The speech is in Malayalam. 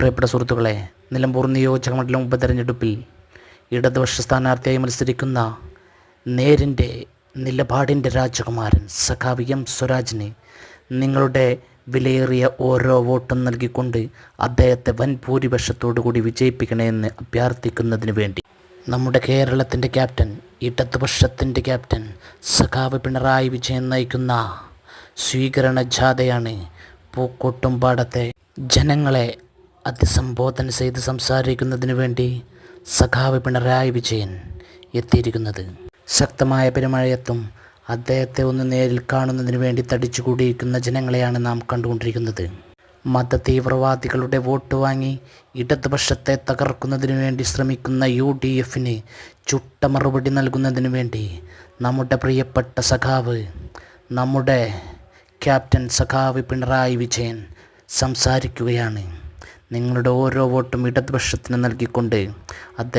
പ്രിയപ്പെട്ട സുഹൃത്തുക്കളെ നിലമ്പൂർ നിയോജക മണ്ഡലം ഉപതെരഞ്ഞെടുപ്പിൽ ഇടതുപക്ഷ സ്ഥാനാർത്ഥിയായി മത്സരിക്കുന്ന നേരിന്റെ നിലപാടിന്റെ രാജകുമാരൻ സഖാവ് എം സ്വരാജിന് നിങ്ങളുടെ വിലയേറിയ ഓരോ വോട്ടും നൽകിക്കൊണ്ട് അദ്ദേഹത്തെ വൻ ഭൂരിപക്ഷത്തോടു കൂടി വിജയിപ്പിക്കണമെന്ന് അഭ്യർത്ഥിക്കുന്നതിന് വേണ്ടി നമ്മുടെ കേരളത്തിന്റെ ക്യാപ്റ്റൻ ഇടതുപക്ഷത്തിന്റെ ക്യാപ്റ്റൻ സഖാവ് പിണറായി വിജയൻ നയിക്കുന്ന സ്വീകരണ ജാഥയാണ് പൂക്കോട്ടുംപാടത്തെ ജനങ്ങളെ അഭിസംബോധന ചെയ്ത് സംസാരിക്കുന്നതിന് വേണ്ടി സഖാവ് പിണറായി വിജയൻ എത്തിയിരിക്കുന്നത്. ശക്തമായ പെരുമഴയത്തും അദ്ദേഹത്തെ ഒന്ന് നേരിൽ കാണുന്നതിന് വേണ്ടി തടിച്ചുകൂടിയിരിക്കുന്ന ജനങ്ങളെയാണ് നാം കണ്ടുകൊണ്ടിരിക്കുന്നത്. മത തീവ്രവാദികളുടെ വോട്ട് വാങ്ങി ഇടതുപക്ഷത്തെ തകർക്കുന്നതിന് വേണ്ടി ശ്രമിക്കുന്ന യു ഡി എഫിന് ചുട്ട മറുപടി നൽകുന്നതിന് വേണ്ടി നമ്മുടെ പ്രിയപ്പെട്ട സഖാവ് നമ്മുടെ ക്യാപ്റ്റൻ സഖാവ് പിണറായി വിജയൻ സംസാരിക്കുകയാണ്. നിങ്ങളുടെ ഓരോ വോട്ടും ഇടതുപക്ഷത്തിന് നൽകിക്കൊണ്ട് അദ്ദേഹം